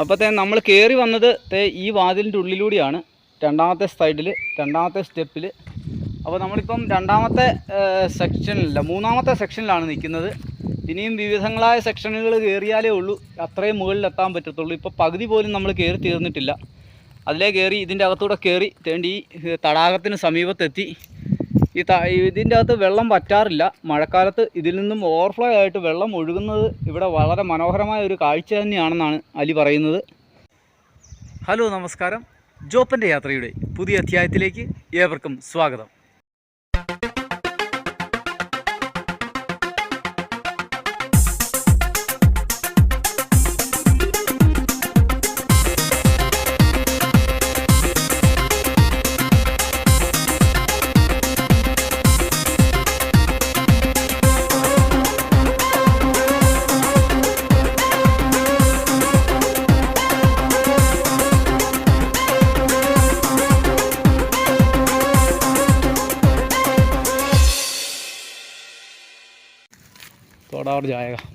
അപ്പോഴത്തേ നമ്മൾ കയറി വന്നത് ഈ വാതിലിന്റെ ഉള്ളിലൂടെയാണ്. രണ്ടാമത്തെ സൈഡിൽ രണ്ടാമത്തെ സ്റ്റെപ്പിൽ അപ്പോൾ നമ്മളിപ്പം രണ്ടാമത്തെ സെക്ഷനിലല്ല മൂന്നാമത്തെ സെക്ഷനിലാണ് നിൽക്കുന്നത്. ഇനിയും വിവിധങ്ങളായ സെക്ഷനുകൾ കയറിയാലേ ഉള്ളൂ. അത്രയും മുകളിലെത്താൻ പറ്റത്തുള്ളൂ. ഇപ്പോൾ പകുതി പോലും നമ്മൾ കയറി തീർന്നിട്ടില്ല. അതിലേ കയറി ഇതിന്റെ അകത്തൂടെ കയറി തേണ്ടി തടാകത്തിന് സമീപത്തെത്തി. ഈ ഇതിന്റെ അകത്ത് വെള്ളം വറ്റാറില്ല. മഴക്കാലത്ത് ഇതിൽ നിന്നും ഓവർഫ്ലോ ആയിട്ട് വെള്ളം ഒഴുകുന്നത് ഇവിടെ വളരെ മനോഹരമായ ഒരു കാഴ്ച തന്നെയാണെന്നാണ് അലി പറയുന്നത്. ഹലോ നമസ്കാരം. ജോപ്പന്റെ യാത്രയുടെ പുതിയ അധ്യായത്തിലേക്ക് ഏവർക്കും സ്വാഗതം.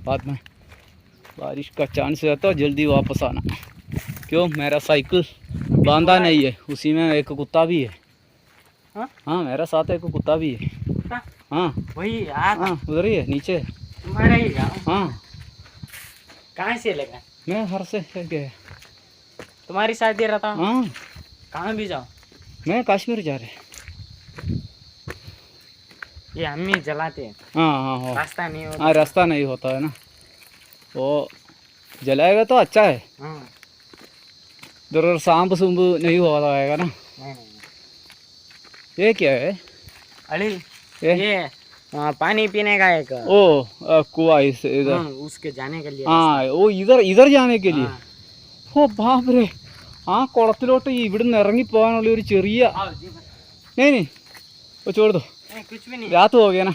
बाद में बारिश का चांस रहता है तो जल्दी वापस आना। क्यों? मेरा साइकिल बांधा नहीं है। उसी में एक कुत्ता भी है। हाँ? हाँ मेरा साथ एक कुत्ता भी है। हाँ? वही यार। हाँ उधर ही है नीचे तुम्हारा ही हाँ? कहाँ से लगा मैं हर से गया। तुम्हारी शादी रहता हाँ। कहाँ भी जाओ। मैं कश्मीर जा रहे ये अम्मी जलाते हैं हाँ हाँ हाँ रास्ता नहीं होता हाँ रास्ता नहीं होता है ना वो जलाएगा तो अच्छा है हाँ इधर सांप सुम्ब नहीं हो जाएगा ना नहीं नहीं ये क्या है अली ये ये आ, पानी पीने का एक ओ अ, कुआ इस इधर हाँ, उसके जाने के लिए हाँ वो इधर इधर जाने के लिए हाँ। ഓ ബാബരെ ആ കുളത്തിലോട്ട് ഈ ഇവിടുന്ന് ഇറങ്ങി പോകാനുള്ള ഒരു ചെറിയ आओ जी भाई। नहीं नहीं वो छोड़ दो नहीं कुछ भी नहीं रात हो गया ना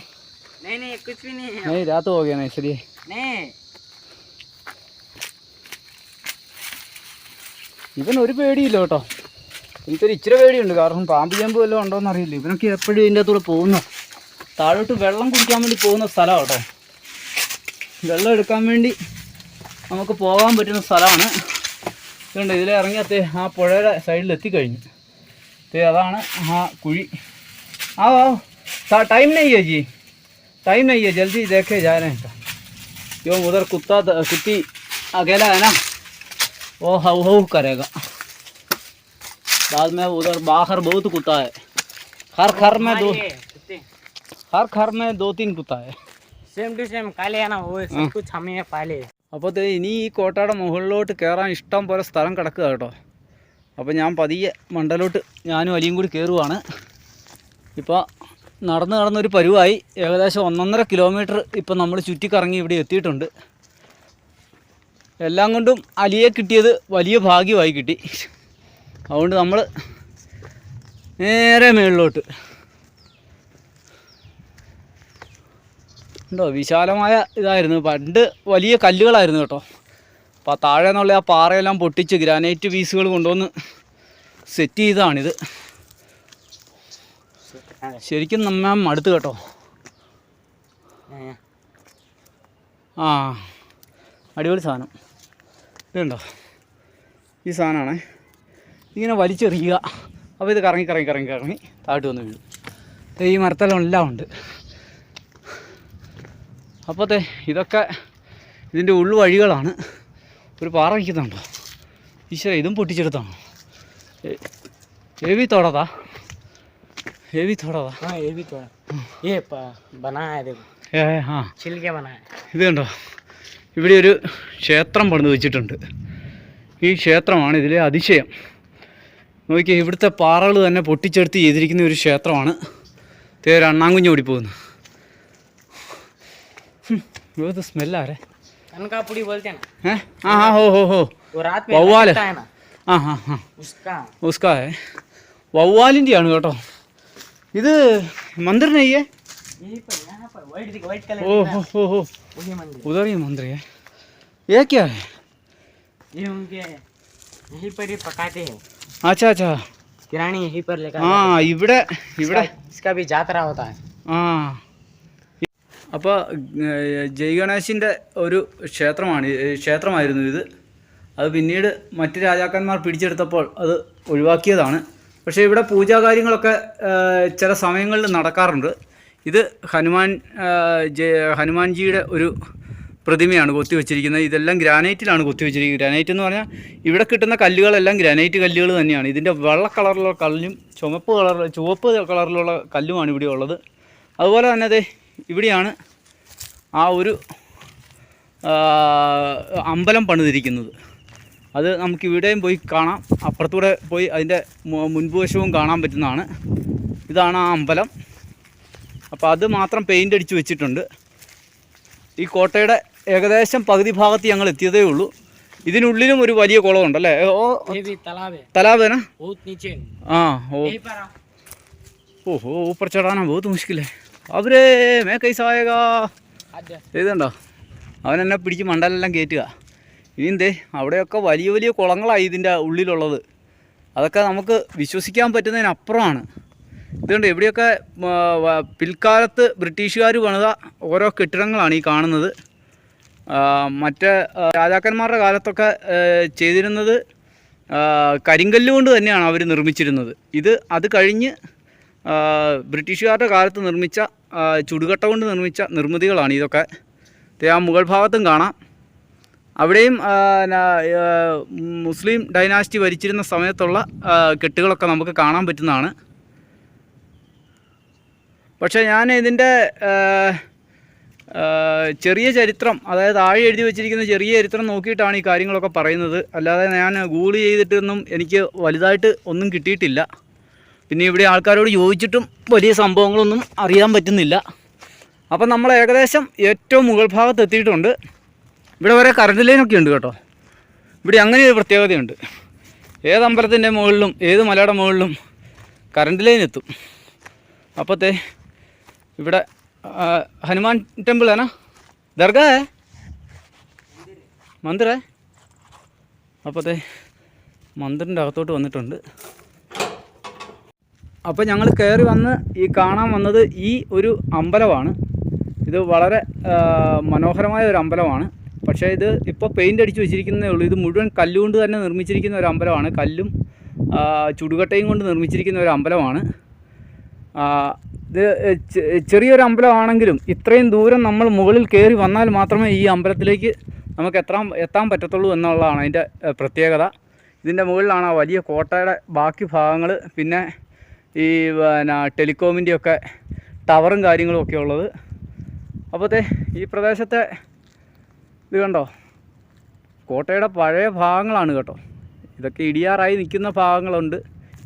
नहीं नहीं कुछ भी नहीं है नहीं रात हो गया ना इसलिए नहीं ഇവൻ ഒരു പേടിയില്ല കേട്ടോ എനിക്കൊരു ഇച്ചിരി പേടിയുണ്ട് കാരണം പാമ്പ് ചേമ്പ് വല്ലതും ഉണ്ടോയെന്ന് അറിയില്ല ഇവനൊക്കെ എപ്പോഴും ഇതിൻ്റെ അകത്തൂടെ പോകുന്നു താഴോട്ട് വെള്ളം കുടിക്കാൻ വേണ്ടി പോകുന്ന സ്ഥലമാണ് കേട്ടോ വെള്ളം എടുക്കാൻ വേണ്ടി നമുക്ക് പോകാൻ പറ്റുന്ന സ്ഥലമാണ് ഇതുണ്ട് ഇതിലെ ഇറങ്ങിയത്തേ ആ പുഴയുടെ സൈഡിൽ എത്തിക്കഴിഞ്ഞു തേ അതാണ് ആ കുഴി ആ ആ टाइम नहीं है जी टाइम नहीं है जल्दी देखे जा रहे हैं क्यों उधर कुत्ता कुत्ती अकेला है ना वो हाउ हाउ करेगा बाद में उधर बाहर बहुत कुत्ता है हर घर में दो हमारे कुत्ते हर घर में दो तीन कुत्ता है सेम टू सेम काले है ना वो सब कुछ हमें पाले അപ്പോൾ ദേ ഇനി ഈ കോട്ടയുടെ മുകളിലോട്ട് കയറാൻ ഇഷ്ടം പോലെ സ്ഥലം കിടക്കുക കേട്ടോ അപ്പോൾ ഞാൻ പതിയെ മണ്ടലോട്ട് ഞാനും അലിയും കൂടി കയറുവാണ് ഇപ്പോൾ നടന്ന് നടന്നൊരു പരുവായി. ഏകദേശം ഒന്നൊന്നര കിലോമീറ്റർ ഇപ്പം നമ്മൾ ചുറ്റിക്കറങ്ങി ഇവിടെ എത്തിയിട്ടുണ്ട്. എല്ലാം കൊണ്ടും അലിയെ കിട്ടിയത് വലിയ ഭാഗ്യമായി കിട്ടി. അതുകൊണ്ട് നമ്മൾ നേരെ മേളിലോട്ട്. ഉണ്ടോ? വിശാലമായ ഇതായിരുന്നു. പണ്ട് വലിയ കല്ലുകളായിരുന്നു കേട്ടോ. അപ്പോൾ ആ താഴെ നിന്നുള്ള ആ പാറയെല്ലാം പൊട്ടിച്ച് ഗ്രാനൈറ്റ് പീസുകൾ കൊണ്ടുവന്ന് സെറ്റ് ചെയ്തതാണിത്. ശരിക്കും നമ്മ മടുത്ത് കേട്ടോ. ആ അടിപൊളി സാധനം. ഇതുണ്ടോ ഈ സാധനമാണ് ഇങ്ങനെ വലിച്ചെറിയുക. അപ്പോൾ ഇത് കറങ്ങി കറങ്ങി കറങ്ങി കറങ്ങി താഴ്ട്ട് വന്ന് വീഴും. ഈ മരത്തെല്ലാം എല്ലാം ഉണ്ട്. അപ്പോഴത്തെ ഇതൊക്കെ ഇതിന്റെ ഉൾവഴികളാണ്. ഒരു പാറ വയ്ക്കുന്നുണ്ടോ ഈശ്വര ഇതും പൊട്ടിച്ചെടുത്താണോ? എവി തോടതാ ഹെവി തോടതാ हाँ ये भी तो है ये प- बनाया है देखो ഏ ആ छिल के बनाया है ഇത് കണ്ടോ ഇവിടെ ഒരു ക്ഷേത്രം പണിത് വെച്ചിട്ടുണ്ട് ഈ ക്ഷേത്രമാണ് ഇതിലെ അതിശയം നോക്കിയേ ഇവിടുത്തെ പാറകൾ തന്നെ പൊട്ടിച്ചെടുത്ത് ചെയ്തിരിക്കുന്ന ഒരു ക്ഷേത്രമാണ് തേര് അണ്ണാങ്കുഞ്ഞ് ഓടിപ്പോകുന്നു ഇത് സ്മെല്ലാരെ कनकापुड़ी बोलते हैं ना ഏ ആ हाँ हो हो हो वो रात में वव्वाल लगता है ना ആ ഹാ ഹാ उसका ഉസ്കാ ഹേ വവ്വാലിൻ്റെയാണ് കേട്ടോ ഇത് मंदिर नहीं है यहीं पर यहाँ पर व्हाइट दिख व्हाइट कलर ओ हो हो हो वही मंदिर उधर ही मंदिर है ये क्या है ये उनके यहीं पर ही पकाते हैं अच्छा अच्छा किरानी यहीं पर लेकर ആ ഇവിടെ ഇവിടെ इसका, इसका भी जात्रा होता है ആ അപ്പോൾ ജയ് ഗണേശിൻ്റെ ഒരു ക്ഷേത്രമാണ് ഏ, ക്ഷേത്രമായിരുന്നു ഇത് അത് പിന്നീട് മറ്റ് രാജാക്കന്മാർ പിടിച്ചെടുത്തപ്പോൾ അത് ഒഴിവാക്കിയതാണ് പക്ഷേ ഇവിടെ പൂജാ കാര്യങ്ങളൊക്കെ ചില സമയങ്ങളിൽ നടക്കാറുണ്ട്. ഇത് ഹനുമാൻ ഹനുമാൻജിയുടെ ഒരു പ്രതിമയാണ് കൊത്തിവെച്ചിരിക്കുന്നത്. ഇതെല്ലാം ഗ്രാനൈറ്റിലാണ് കൊത്തിവെച്ചിരിക്കുന്നത്. ഗ്രാനൈറ്റ് എന്ന് പറഞ്ഞാൽ ഇവിടെ കിട്ടുന്ന കല്ലുകളെല്ലാം ഗ്രാനൈറ്റ് കല്ലുകൾ തന്നെയാണ്. ഇതിന്റെ വെള്ള കളറിലുള്ള കല്ലും ചുമപ്പ് കളർ ചുവപ്പ് കളറിലുള്ള കല്ലുമാണ് ഇവിടെ ഉള്ളത്. അതുപോലെ തന്നെ അതെ ഇവിടെയാണ് ആ ഒരു അമ്പലം പണിതിരിക്കുന്നത്. അത് നമുക്ക് ഇവിടെയും പോയി കാണാം. അപ്പുറത്തൂടെ പോയി അതിന്റെ മുൻപുവശവും കാണാൻ പറ്റുന്നതാണ്. ഇതാണ് ആ അമ്പലം. അപ്പോൾ അത് മാത്രം പെയിന്റ് അടിച്ച് വെച്ചിട്ടുണ്ട്. ഈ കോട്ടയുടെ ഏകദേശം പകുതി ഭാഗത്ത് ഞങ്ങൾ എത്തിയതേ ഉള്ളൂ. ഇതിനുള്ളിലും ഒരു വലിയ കുളമുണ്ട് അല്ലേ? ഓ തലാവേന? ആ ഓ. ഓഹോ ഊപ്പർ ചടാനാ ബഹുത്ത് മുഷ്കിലേ അവരേ മേ കൈസായക ഇതുണ്ടോ അവനെന്നെ പിടിച്ച് മണ്ടലെല്ലാം കയറ്റുക ഇനി എന്തേ അവിടെയൊക്കെ വലിയ വലിയ കുളങ്ങളായി ഇതിന്റെ ഉള്ളിലുള്ളത്. അതൊക്കെ നമുക്ക് വിശ്വസിക്കാൻ പറ്റുന്നതിനപ്പുറമാണ്. ഇതുകൊണ്ട് എവിടെയൊക്കെ പിൽക്കാലത്ത് ബ്രിട്ടീഷുകാർ പണിത ഓരോ കെട്ടിടങ്ങളാണ് ഈ കാണുന്നത്. മറ്റ് രാജാക്കന്മാരുടെ കാലത്തൊക്കെ ചെയ്തിരുന്നത് കരിങ്കല്ല് കൊണ്ട് തന്നെയാണ് അവർ നിർമ്മിച്ചിരുന്നത്. ഇത് അത് കഴിഞ്ഞ് ബ്രിട്ടീഷുകാരുടെ കാലത്ത് നിർമ്മിച്ച ചുടുകട്ട കൊണ്ട് നിർമ്മിച്ച നിർമ്മിതികളാണ് ഇതൊക്കെ. ആ മുകൾ ഭാഗത്തും കാണാം. അവിടെയും മുസ്ലിം ഡൈനാസ്റ്റി ഭരിച്ചിരുന്ന സമയത്തുള്ള കെട്ടുകളൊക്കെ നമുക്ക് കാണാൻ പറ്റുന്നതാണ്. പക്ഷേ ഞാൻ ഇതിന്റെ ചെറിയ ചരിത്രം അതായത് താഴെ എഴുതി വെച്ചിരിക്കുന്ന ചെറിയ ചരിത്രം നോക്കിയിട്ടാണ് ഈ കാര്യങ്ങളൊക്കെ പറയുന്നത്. അല്ലാതെ ഞാൻ ഗൂഗിൾ ചെയ്തിട്ടൊന്നും എനിക്ക് വലുതായിട്ട് ഒന്നും കിട്ടിയിട്ടില്ല. പിന്നെ ഇവിടെ ആൾക്കാരോട് ചോദിച്ചിട്ടും വലിയ സംഭവങ്ങളൊന്നും അറിയാൻ പറ്റുന്നില്ല. അപ്പം നമ്മൾ ഏകദേശം ഏറ്റവും മുകൾ ഭാഗത്ത് എത്തിയിട്ടുണ്ട്. ഇവിടെ വരെ കറണ്ട് ലൈനൊക്കെ ഉണ്ട് കേട്ടോ. ഇവിടെ അങ്ങനെ ഒരു പ്രത്യേകതയുണ്ട്. ഏത് അമ്പലത്തിന്റെ മുകളിലും ഏത് മലയുടെ മുകളിലും കറണ്ട് ലൈൻ എത്തും. അപ്പോഴത്തെ ഇവിടെ ഹനുമാൻ ടെമ്പിൾ ആണോ? ദർഗ? മന്ദിറേ അപ്പത്തെ മന്ദിറിന്റെ അകത്തോട്ട് വന്നിട്ടുണ്ട്. അപ്പോൾ ഞങ്ങൾ കയറി വന്ന് ഈ കാണാൻ വന്നത് ഈ ഒരു അമ്പലമാണ്. ഇത് വളരെ മനോഹരമായ ഒരു അമ്പലമാണ്. പക്ഷേ ഇത് ഇപ്പോൾ പെയിന്റ് അടിച്ച് വെച്ചിരിക്കുന്നേ ഉള്ളൂ. ഇത് മുഴുവൻ കല്ലുകൊണ്ട് തന്നെ നിർമ്മിച്ചിരിക്കുന്ന ഒരു അമ്പലമാണ്. കല്ലും ചുടുകട്ടയും കൊണ്ട് നിർമ്മിച്ചിരിക്കുന്ന ഒരു അമ്പലമാണ്. ഇത് ചെറിയൊരു അമ്പലമാണെങ്കിലും ഇത്രയും ദൂരം നമ്മൾ മുകളിൽ കയറി വന്നാൽ മാത്രമേ ഈ അമ്പലത്തിലേക്ക് നമുക്ക് എത്താൻ എത്താൻ പറ്റത്തുള്ളൂ എന്നുള്ളതാണ് അതിന്റെ പ്രത്യേകത. ഇതിന്റെ മുകളിലാണ് ആ വലിയ കോട്ടയുടെ ബാക്കി ഭാഗങ്ങൾ പിന്നെ ഈ പിന്നെ ടെലികോമിന്റെയൊക്കെ ടവറും കാര്യങ്ങളും ഒക്കെ ഉള്ളത്. അപ്പോഴത്തെ ഈ പ്രദേശത്തെ ഇത് കണ്ടോ? കോട്ടയുടെ പഴയ ഭാഗങ്ങളാണ് കേട്ടോ. ഇതൊക്കെ ഇടിയാറായി നിൽക്കുന്ന ഭാഗങ്ങളുണ്ട്.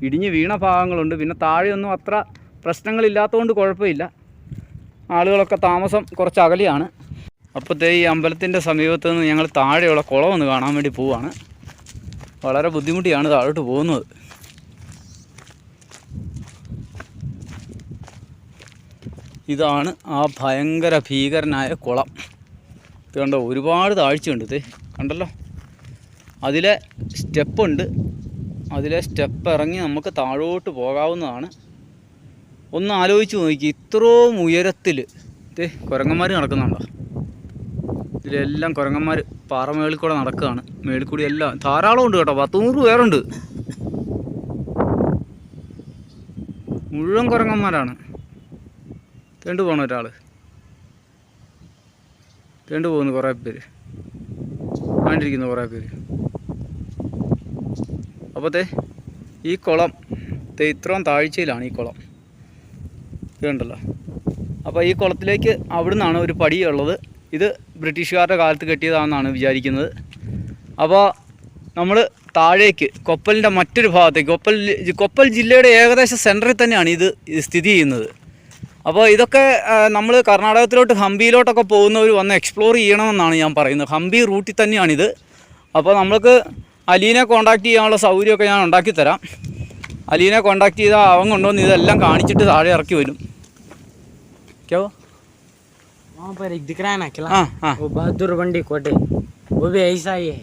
ഇടിഞ്ഞ് വീണ ഭാഗങ്ങളുണ്ട്. പിന്നെ താഴെയൊന്നും അത്ര പ്രശ്നങ്ങളില്ലാത്തതുകൊണ്ട് കുഴപ്പമില്ല. ആളുകളൊക്കെ താമസം കുറച്ച് അകലെയാണ്. അപ്പോഴത്തെ ഈ അമ്പലത്തിന്റെ സമീപത്ത് നിന്ന് ഞങ്ങൾ താഴെയുള്ള കുളം ഒന്ന് കാണാൻ വേണ്ടി പോവുകയാണ് വളരെ ബുദ്ധിമുട്ടിയാണ് താഴോട്ട് പോകുന്നത്. ഇതാണ് ആ ഭയങ്കര ഭീകരനായ കുളം. ഇത് കണ്ടോ ഒരുപാട് താഴ്ചയുണ്ട് ഇത്. കണ്ടല്ലോ? അതിലെ സ്റ്റെപ്പുണ്ട് അതിലെ സ്റ്റെപ്പ് ഇറങ്ങി നമുക്ക് താഴോട്ട് പോകാവുന്നതാണ്. ഒന്ന് ആലോചിച്ച് നോക്കി ഇത്രയും ഉയരത്തിൽ ഇത് കുരങ്ങന്മാർ നടക്കുന്നുണ്ടോ? ഇതിലെല്ലാം കുരങ്ങന്മാർ പാറ മേളിൽ കൂടെ നടക്കുകയാണ്. മേളിൽ കൂടി എല്ലാം ധാരാളം ഉണ്ട് കേട്ടോ പത്ത് നൂറ് പേരുണ്ട്. മുഴുവൻ കുരങ്ങന്മാരാണ്. തേണ്ടു പോകണം ഒരാൾ തേണ്ടു പോകുന്നു കുറേ പേര്. കണ്ടിരിക്കുന്നു കുറേ പേര്. അപ്പോഴത്തെ ഈ കുളം ഇത്രയും താഴ്ചയിലാണ് ഈ കുളം. ഇതുണ്ടല്ലോ. അപ്പോൾ ഈ കുളത്തിലേക്ക് അവിടുന്നാണ് ഒരു പടി ഉള്ളത് ഇത് ബ്രിട്ടീഷുകാരുടെ കാലത്ത് കെട്ടിയതാണെന്നാണ് വിചാരിക്കുന്നത്. അപ്പോൾ നമ്മൾ താഴേക്ക് കൊപ്പലിന്റെ മറ്റൊരു ഭാഗത്തേക്ക് കൊപ്പൽ കൊപ്പൽ ജില്ലയുടെ ഏകദേശം സെന്ററിൽ തന്നെയാണ് ഇത് സ്ഥിതി ചെയ്യുന്നത്. അപ്പോൾ ഇതൊക്കെ നമ്മൾ കർണാടകത്തിലോട്ട് ഹംപിയിലോട്ടൊക്കെ പോകുന്നവർ വന്ന് എക്സ്പ്ലോർ ചെയ്യണമെന്നാണ് ഞാൻ പറയുന്നത് ഹംപി റൂട്ടിൽ തന്നെയാണിത് അപ്പോൾ നമ്മൾക്ക് അലീനെ കോണ്ടാക്ട് ചെയ്യാനുള്ള സൗകര്യമൊക്കെ ഞാൻ ഉണ്ടാക്കി തരാം അലീനെ കോണ്ടാക്ട് ചെയ്താൽ അവൻ കൊണ്ടുവന്ന് ഇതെല്ലാം കാണിച്ചിട്ട് താഴെ ഇറക്കി വരും ക്യോ वहाँ पर एक दिख रहा है ना किला हाँ हाँ वो बहादुर बंडी कोटे वो भी ऐसा ही है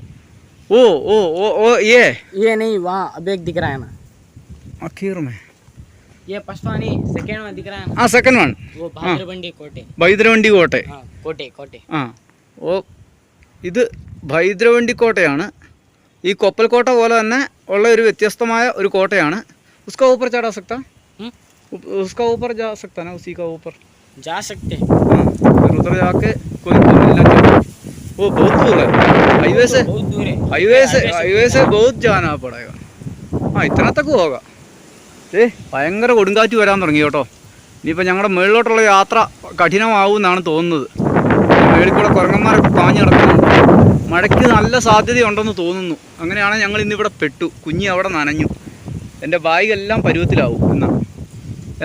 ओ ओ ओ ओ ये ये नहीं वहाँ अब एक दिख रहा है ना आखिर में ये फर्स्ट वाला नहीं सेकेंड में दिख रहा है ना हाँ सेकंड वन वो बहादुर बंडी कोटे ഭൈദ്രവണ്ടി കോട്ടെ हाँ कोटे कोटे ആ ഓ ഇത് ഭൈദ്രവണ്ടി കോട്ടയാണ് ഈ കൊപ്പൽ കോട്ട പോലെ തന്നെ ഉള്ള ഒരു വ്യത്യസ്തമായ ഒരു കോട്ടയാണ് ഉസ്കാ ഊപ്പർ ചാടാ സക്ത हम्म? उप- उसका ऊपर जा सकता ना उसी का ऊपर जा सकते हैं हाँ फिर उधर जाके कोई तो मिलना चाहिए वो बहुत दूर है हाईवे से बहुत दूर है हाईवे से हाईवे से बहुत जाना पड़ेगा ആ ഇത്രത്തൊക്കെ പോകാം ഏ ഭയങ്കര കൊടുങ്കാറ്റ് വരാൻ തുടങ്ങി കേട്ടോ. ഇനിയിപ്പോൾ ഞങ്ങളുടെ മുകളിലോട്ടുള്ള യാത്ര കഠിനമാവുമെന്നാണ് തോന്നുന്നത്. മേളിൽ കൂടെ കുരങ്ങന്മാരൊക്കെ പാഞ്ഞു കിടക്കുന്നുണ്ട് മഴയ്ക്ക് നല്ല സാധ്യതയുണ്ടെന്ന് തോന്നുന്നു. അങ്ങനെയാണെങ്കിൽ ഞങ്ങൾ ഇന്നിവിടെ പെട്ടു. കുഞ്ഞി അവിടെ നനഞ്ഞു. എന്റെ ബാഗ് എല്ലാം പരുവത്തിലാവും എന്നാ.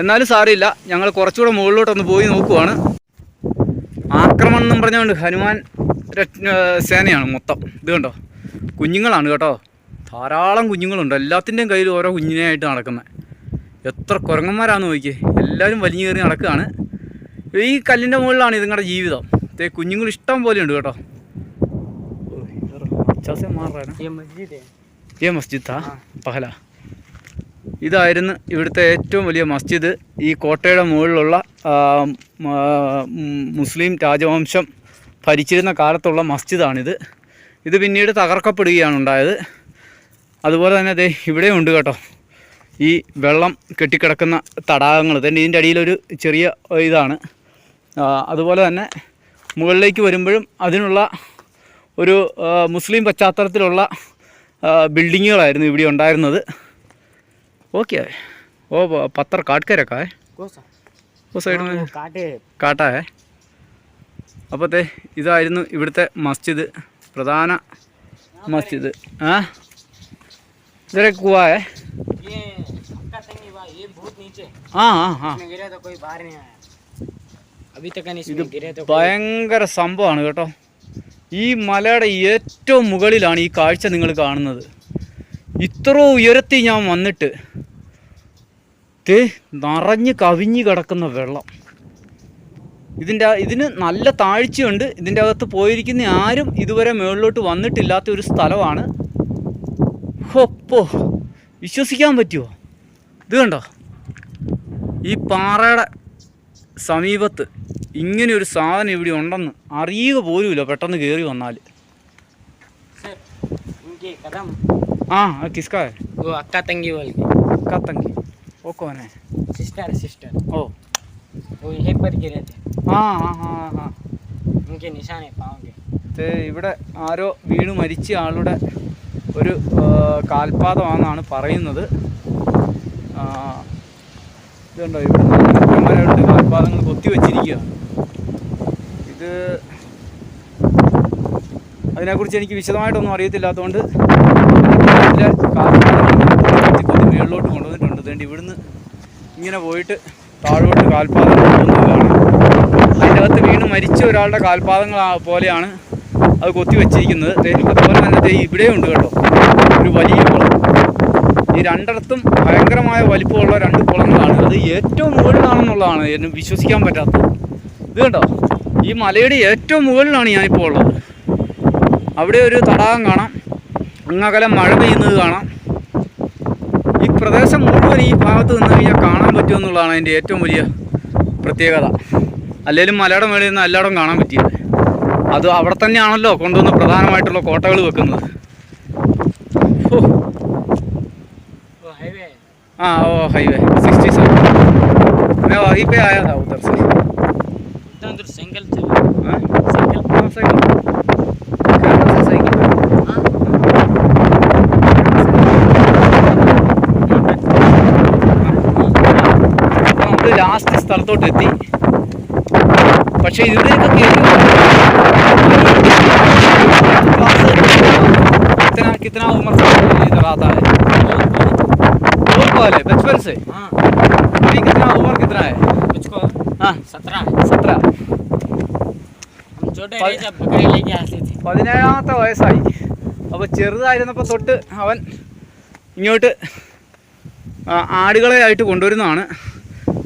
എന്നാലും സാറിയില്ല ഞങ്ങൾ കുറച്ചുകൂടെ മുകളിലോട്ടൊന്ന് പോയി നോക്കുവാണ്. ആക്രമണം എന്നും പറഞ്ഞുകൊണ്ട് ഹനുമാൻ സേനയാണ് മൊത്തം. ഇത് കണ്ടോ? കുഞ്ഞുങ്ങളാണ് കേട്ടോ. ധാരാളം കുഞ്ഞുങ്ങളുണ്ട്. എല്ലാത്തിന്റെയും കയ്യിൽ ഓരോ കുഞ്ഞിനെയായിട്ട് നടക്കുന്നത് എത്ര കുരങ്ങന്മാരാണെന്ന് നോക്കിയേ. എല്ലാവരും വലിഞ്ഞു കയറി നടക്കുകയാണ്. ഈ കല്ലിന്റെ മുകളിലാണ് ഇതുങ്ങളുടെ ജീവിതം. ഇതേ കുഞ്ഞുങ്ങൾ ഇഷ്ടം പോലെ ഉണ്ട് കേട്ടോ. ഈ മസ്ജിദാ. പഹല. ഇതായിരുന്നു ഇവിടുത്തെ ഏറ്റവും വലിയ മസ്ജിദ്. ഈ കോട്ടയുടെ മുകളിലുള്ള മുസ്ലിം രാജവംശം ഭരിച്ചിരുന്ന കാലത്തുള്ള മസ്ജിദാണിത്. ഇത് പിന്നീട് തകർക്കപ്പെടുകയാണ് ഉണ്ടായത്. അതുപോലെ തന്നെ അതെ ഇവിടെയുണ്ട് കേട്ടോ. ഈ വെള്ളം കെട്ടിക്കിടക്കുന്ന തടാകങ്ങൾ. തന്നെ ഇതിന്റെ അടിയിലൊരു ചെറിയ ഇതാണ്. അതുപോലെ തന്നെ മുകളിലേക്ക് വരുമ്പോഴും അതിനുള്ള ഒരു മുസ്ലിം പശ്ചാത്തലത്തിലുള്ള ബിൽഡിങ്ങുകളായിരുന്നു ഇവിടെ ഉണ്ടായിരുന്നത്. ഓക്കെ. ഓ പത്ര കാട്ടുകാരൊക്കെ. ഓ സൈഡ് കാട്ടായേ അപ്പോഴത്തെ ഇതായിരുന്നു ഇവിടുത്തെ മസ്ജിദ്. പ്രധാന മസ്ജിദ്. ആ? ഇതൊരു കുവായേ ये बहुत नीचे ആ ആ ആ इसमें गिरे तो कोई बाहर नहीं आया अभी तक ഇത് इसमें गिरे तो कोई ഭയങ്കര സംഭവമാണ് കേട്ടോ ഈ മലയുടെ ഏറ്റവും മുകളിലാണ് ഈ കാഴ്ച നിങ്ങൾ കാണുന്നത് ഇത്ര ഉയരത്തിൽ ഞാൻ വന്നിട്ട് തേ നിറഞ്ഞ് കവിഞ്ഞ് കിടക്കുന്ന വെള്ളം ഇതിൻ്റെ ഇതിന് നല്ല താഴ്ചയുണ്ട് ഇതിൻ്റെ അകത്ത് പോയിരിക്കുന്ന ആരും ഇതുവരെ മുകളിലോട്ട് വന്നിട്ടില്ലാത്ത ഒരു സ്ഥലമാണ് ഹൊപ്പോ വിശ്വസിക്കാൻ പറ്റുമോ ഇത് കണ്ടോ ഈ പാറയുടെ സമീപത്ത് ഇങ്ങനെ ഒരു സാധനം ഇവിടെ ഉണ്ടെന്ന് അറിയുക പോലുമില്ല പെട്ടെന്ന് കയറി വന്നാൽ सर उनके कदम ആ കിസ്കാ वो अक्का तंगी बोल के കത്തങ്കി ഓ കോനെ सिस्टर सिस्टर ഓ वो यहीं पर गिरे थे ആ ആ ആ ആ उनके निशान है पाँव के ദേ ഇവിടെ ആരോ വീണ് മരിച്ച ആളുടെ ഒരു ആ, കാൽപാദമാണെന്നാണ് പറയുന്നത് ആ, ഇതുണ്ടോ? ഇവിടെ മരമായിട്ട് കാൽപാദങ്ങൾ കൊത്തി വെച്ചിരിക്കുകയാണ്. ഇത് അതിനെക്കുറിച്ച് എനിക്ക് വിശദമായിട്ടൊന്നും അറിയത്തില്ലാത്തതുകൊണ്ട് കൊത്തി മുകളിലോട്ട് കൊണ്ടുവന്നിട്ടുണ്ട്. അതുകൊണ്ട് ഇവിടുന്ന് ഇങ്ങനെ പോയിട്ട് താഴോട്ട് കാൽപാദങ്ങൾ കൊണ്ടുപോകുകയാണ് അതിന്റെ അകത്ത് വീണ് മരിച്ച ഒരാളുടെ കാൽപാദങ്ങൾ പോലെയാണ് അത് കൊത്തി വെച്ചിരിക്കുന്നത്. അതുപോലെ തന്നെ ഇവിടെയുണ്ട് കേട്ടോ. ഒരു വലിയ ഈ രണ്ടിടത്തും ഭയങ്കരമായ വലിപ്പമുള്ള രണ്ട് കുളങ്ങളാണ്. അത് ഏറ്റവും മുകളിലാണെന്നുള്ളതാണ് എന്നെ വിശ്വസിക്കാൻ പറ്റാത്തത്. ഇത് കണ്ടോ? ഈ മലയുടെ ഏറ്റവും മുകളിലാണ് ഞാനിപ്പോൾ ഉള്ളത്. അവിടെ ഒരു തടാകം കാണാം. അങ്ങകലം മഴ പെയ്യുന്നത് കാണാം. ഈ പ്രദേശം മുഴുവൻ ഈ ഭാഗത്ത് നിന്ന് കഴിഞ്ഞാൽ കാണാൻ പറ്റുമെന്നുള്ളതാണ് അതിന്റെ ഏറ്റവും വലിയ പ്രത്യേകത. അല്ലെങ്കിലും മലയുടെ മേളിൽ നിന്ന് എല്ലായിടവും കാണാൻ പറ്റിയത്. അത് അവിടെ തന്നെയാണല്ലോ കൊണ്ടുവന്ന് പ്രധാനമായിട്ടുള്ള കോട്ടകൾ വെക്കുന്നത്. है हाँ वो हाईवे सिक्सटी सेवन मैं वहीं पे आया था उधर से इतना दूर साइकिल चला हाँ साइकिल हाँ, साइकिल केरला से साइकिल हाँ അപ്പോൾ നമ്മൾ ലാസ്റ്റ് സ്ഥലത്തോട്ട് എത്തി പക്ഷേ ഇവിടെയൊക്കെ കയറി कितना कितना उम्र से इधर आता है बहुत पहले बचपन से हाँ अभी कितना उम्र कितना है मुझको हाँ सत्रह सत्रह हम छोटे रहे जब बकरी लेके आते थे പതിനേഴാമത്തെ വയസ്സായി അപ്പോൾ ചെറുതായിരുന്നപ്പോൾ തൊട്ട് അവൻ ഇങ്ങോട്ട് ആ, ആടുകളെ ആയിട്ട് കൊണ്ടുവരുന്നതാണ്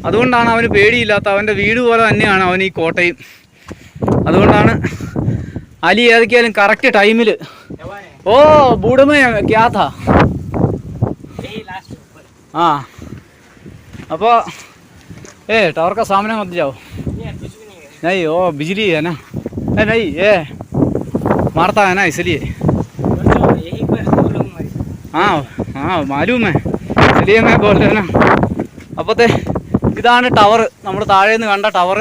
അതുകൊണ്ടാണ് അവന് പേടിയില്ലാത്ത അവൻ്റെ വീട് പോലെ തന്നെയാണ് അവൻ ഈ കോട്ടയും അതുകൊണ്ടാണ് അലി ഏതൊക്കെയാലും കറക്റ്റ് ടൈമിൽ जवान है ഓ ബൂഡമേ ക്യാ താ यही लास्ट ऊपर हाँ അപ്പോൾ ए टावर का सामने मत जाओ ये कुछ भी नहीं है नहीं वो बिजली है ना ए नहीं ये मारता है ना इसलिए दोस्तों यहीं पर हाँ हाँ मालूम है इसलिए मैं बोल रहा ना അപ്പോഴത്തെ ഇതാണ് ടവർ നമ്മൾ താഴെ നിന്ന് കണ്ട ടവർ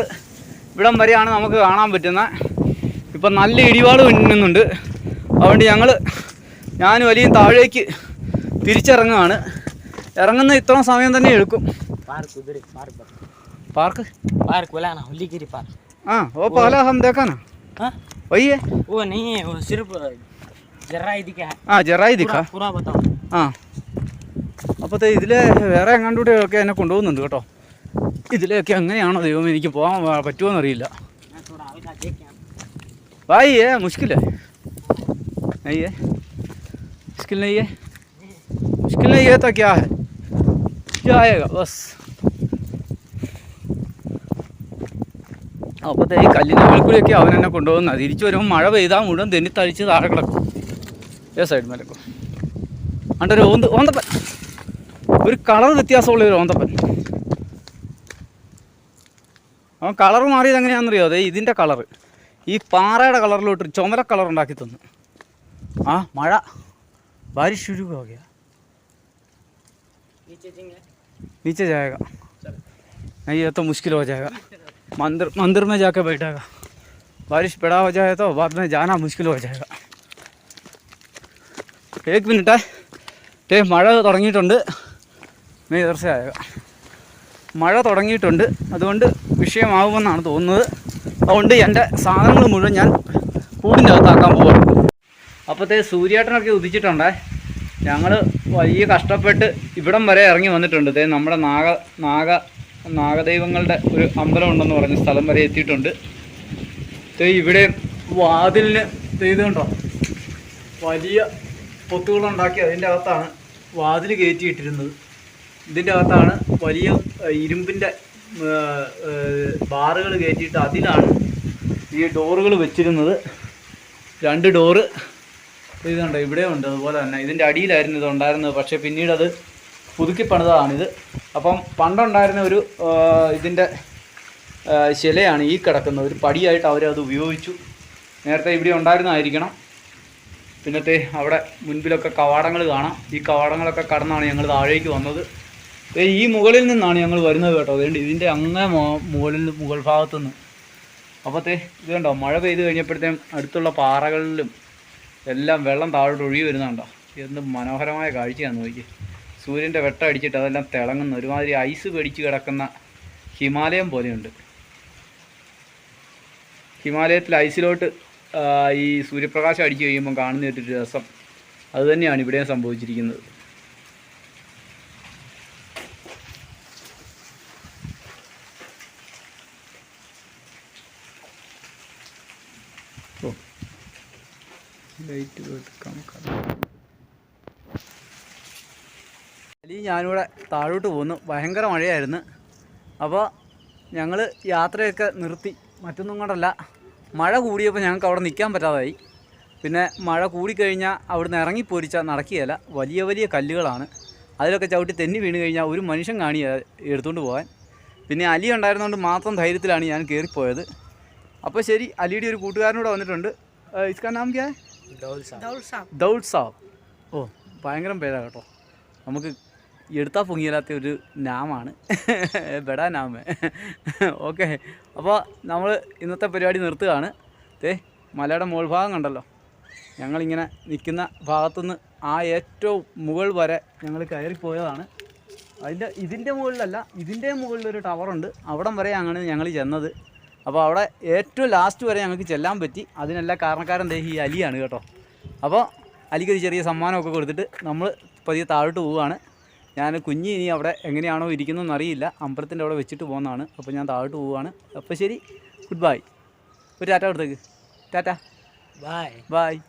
ഇവിടം വരെയാണ് നമുക്ക് കാണാൻ പറ്റുന്നത് ഇപ്പം നല്ല ഇടിവാൾ മിന്നുന്നുണ്ട് അതുകൊണ്ട് ഞങ്ങൾ ഞാനും വലിയും താഴേക്ക് തിരിച്ചിറങ്ങുകയാണ് ഇറങ്ങുന്ന ഇത്ര സമയം തന്നെ എടുക്കും पार्क उधर है, पार्क पर പാർക്ക് पार्क बोला ना होलीगिरी पार्क ആ ഓ പഹല ഹം ദേക്കാനാ हाँ വയ്യേ वो नहीं है वो सिर्फ जर्रा ही दिखा है ആ ജെറായി ദിക്കാ पूरा पूरा बताओ ആ അപ്പോഴത്തെ ഇതിൽ വേറെ എങ്ങാണ്ടൂടെ ഒക്കെ എന്നെ കൊണ്ടുപോകുന്നുണ്ട് കേട്ടോ ഇതിലെയൊക്കെ എങ്ങനെയാണോ ദൈവം എനിക്ക് പോകാൻ വ- പറ്റുമോന്ന് അറിയില്ല मैं थोड़ा आगे देख के भाई ये मुश्किल है नहीं है मुश्किल नहीं है मुश्किल नहीं है तो क्या है क्या आएगा बस അപ്പോഴത്തെ ഈ കല്ലിൻ്റെ മുകളിൽ അവൻ എന്നെ കൊണ്ടുപോകുന്നത് തിരിച്ചു വരുമ്പോൾ മഴ പെയ്താൽ മുഴുവൻ തെന്നി തളിച്ച് താഴെ കിടക്കും ഏ സൈഡ് മേലേക്കും അണ്ട് ഒരു ഓന്ത് ഓന്തപ്പൻ ഒരു കളർ വ്യത്യാസമുള്ള ഒരു ഓന്തപ്പൻ അവൻ കളർ മാറിയത് എങ്ങനെയാണെന്നറിയോ അതെ ഇതിൻ്റെ കളർ ഈ പാറയുടെ കളറിലോട്ട് ഒരു ചുമല കളർ ഉണ്ടാക്കി തന്നു ആ മഴ ബാരിഷ് शुरू हो गया नीचे देंगे नीचे जाएगा नहीं ये तो मुश्किल हो जाएगा मंदिर मंदिर में जाके बैठेगा बारिश बड़ा हो जाए तो बाद में जाना मुश्किल हो जाएगा एक मिनट है ടേ മഴ തുടങ്ങിയിട്ടുണ്ട് മേ ഇതർച്ച ആയേക മഴ തുടങ്ങിയിട്ടുണ്ട് അതുകൊണ്ട് വിഷയമാകുമെന്നാണ് തോന്നുന്നത് അതുകൊണ്ട് എൻ്റെ സാധനങ്ങൾ മുഴുവൻ ഞാൻ കൂടിൻ്റെ അകത്താക്കാൻ പോവാണ് അപ്പോഴത്തെ സൂര്യേട്ടനൊക്കെ ഉദിച്ചിട്ടുണ്ടേ ഞങ്ങൾ വലിയ കഷ്ടപ്പെട്ട് ഇവിടം വരെ ഇറങ്ങി വന്നിട്ടുണ്ട്. ഇതേ നമ്മുടെ നാഗ നാഗ നാഗദൈവങ്ങളുടെ ഒരു അമ്പലം ഉണ്ടെന്ന് പറഞ്ഞ സ്ഥലം വരെ എത്തിയിട്ടുണ്ട്. ഇവിടെ വാതിലിന് ചെയ്തുകൊണ്ടോ കണ്ടോ? വലിയ പൊത്തുകളുണ്ടാക്കി അതിന്റെ അകത്താണ് വാതിൽ കയറ്റിയിട്ടിരുന്നത്. ഇതിന്റെ അകത്താണ് വലിയ ഇരുമ്പിന്റെ ബാറുകൾ കയറ്റിയിട്ട് അതിലാണ് ഈ ഡോറുകൾ വെച്ചിരുന്നത്. രണ്ട് ഡോറ് ഇതുണ്ട് ഇവിടെ ഉണ്ട് അതുപോലെ തന്നെ. ഇതിന്റെ അടിയിലായിരുന്നു ഇത് ഉണ്ടായിരുന്നത് പക്ഷേ പിന്നീട് അത് പുതുക്കി പണിതാണിത് അപ്പം പണ്ടുണ്ടായിരുന്ന ഒരു ഇതിന്റെ ശിലയാണ് ഈ കിടക്കുന്നത്. ഒരു പടിയായിട്ട് അവരത് ഉപയോഗിച്ചു. നേരത്തെ ഇവിടെ ഉണ്ടായിരുന്നതായിരിക്കണം പിന്നത്തെ അവിടെ മുൻപിലൊക്കെ കവാടങ്ങൾ കാണാം. ഈ കവാടങ്ങളൊക്കെ കടന്നാണ് ഞങ്ങൾ താഴേക്ക് വന്നത്. ഈ മുകളിൽ നിന്നാണ് ഞങ്ങൾ വരുന്നത് കേട്ടോ. അതുകൊണ്ട് ഇതിന്റെ അങ്ങേ മുകളിൽ മുകൾ ഭാഗത്തുനിന്ന് അപ്പോഴത്തെ ഇത് കണ്ടോ മഴ പെയ്ത് കഴിഞ്ഞപ്പോഴത്തേക്കും അടുത്തുള്ള പാറകളിലും എല്ലാം വെള്ളം താഴോട്ട് ഒഴുകി വരുന്നുണ്ടോ? എന്ത് മനോഹരമായ കാഴ്ചയാണ് നോക്കി സൂര്യന്റെ വെട്ടം അടിച്ചിട്ട് അതെല്ലാം തിളങ്ങുന്ന ഒരുമാതിരി ഐസ് പിടിച്ച് കിടക്കുന്ന ഹിമാലയം പോലെയുണ്ട്. ഹിമാലയത്തിൽ ഐസിലോട്ട് ഈ സൂര്യപ്രകാശം അടിച്ചു കഴിയുമ്പോൾ കാണുന്ന ഒരു രസം. അതുതന്നെയാണ് ഇവിടെയും സംഭവിച്ചിരിക്കുന്നത്. ഞാനിവിടെ താഴോട്ട് പോന്നു. ഭയങ്കര മഴയായിരുന്നു. അപ്പോൾ ഞങ്ങൾ യാത്രയൊക്കെ നിർത്തി. മറ്റൊന്നും കൊണ്ടല്ല. മഴ കൂടിയപ്പോൾ ഞങ്ങൾക്ക് അവിടെ നിൽക്കാൻ പറ്റാതായി. പിന്നെ മഴ കൂടിക്കഴിഞ്ഞാൽ അവിടുന്ന് ഇറങ്ങിപ്പോരിച്ചാൽ നടക്കുകയല്ല വലിയ വലിയ കല്ലുകളാണ്. അതിലൊക്കെ ചവിട്ടി തെന്നി വീണ് കഴിഞ്ഞാൽ ഒരു മനുഷ്യൻ കാണി എടുത്തുകൊണ്ട് പോകാൻ. പിന്നെ അലി ഉണ്ടായിരുന്നതുകൊണ്ട് മാത്രം ധൈര്യത്തിലാണ് ഞാൻ കയറിപ്പോയത്. അപ്പോൾ ശരി അലിയുടെ ഒരു കൂട്ടുകാരനോട് വന്നിട്ടുണ്ട്. ഇസ്കാൻ നാം ക്യാ? ദൗൽ സാബ്. ഓ ഭയങ്കരം പേരാണ് കേട്ടോ. നമുക്ക് എടുത്താൽ പൊങ്ങിയില്ലാത്ത ഒരു നാമാണ്. ബെടാ നാമ? ഓക്കെ. അപ്പോൾ നമ്മൾ ഇന്നത്തെ പരിപാടി നിർത്തുകയാണ്. ദേ മലയുടെ മുകൾ ഭാഗം കണ്ടല്ലോ. ഞങ്ങളിങ്ങനെ നിൽക്കുന്ന ഭാഗത്തുനിന്ന് ആ ഏറ്റവും മുകൾ വരെ ഞങ്ങൾ കയറിപ്പോയതാണ്. അതിന്റെ ഇതിന്റെ മുകളിലല്ല ഇതിന്റെ മുകളിലൊരു ടവറുണ്ട്. അവിടം വരെ അങ്ങനെ ഞങ്ങൾ ചെന്നത്. അപ്പോൾ അവിടെ ഏറ്റവും ലാസ്റ്റ് വരെ ഞങ്ങൾക്ക് ചെല്ലാൻ പറ്റി. അതിനെല്ലാം കാരണക്കാരൻ ഈ അലിയാണ് കേട്ടോ. അപ്പോൾ അലിക്കൊരു ചെറിയ സമ്മാനമൊക്കെ കൊടുത്തിട്ട് നമ്മൾ പതിയെ താഴോട്ട് പോവുകയാണ്. ഞാൻ കുഞ്ഞി ഇനി അവിടെ എങ്ങനെയാണോ ഇരിക്കുന്നതെന്ന് അറിയില്ല. അമ്പലത്തിന്റെ അവിടെ വെച്ചിട്ട് പോകുന്നതാണ്. അപ്പോൾ ഞാൻ താഴോട്ട് പോവുകയാണ്. അപ്പോൾ ശരി ഗുഡ് ബൈ ഒരു ടാറ്റ കൊടുത്തേക്ക്. ടാറ്റ. Bye bye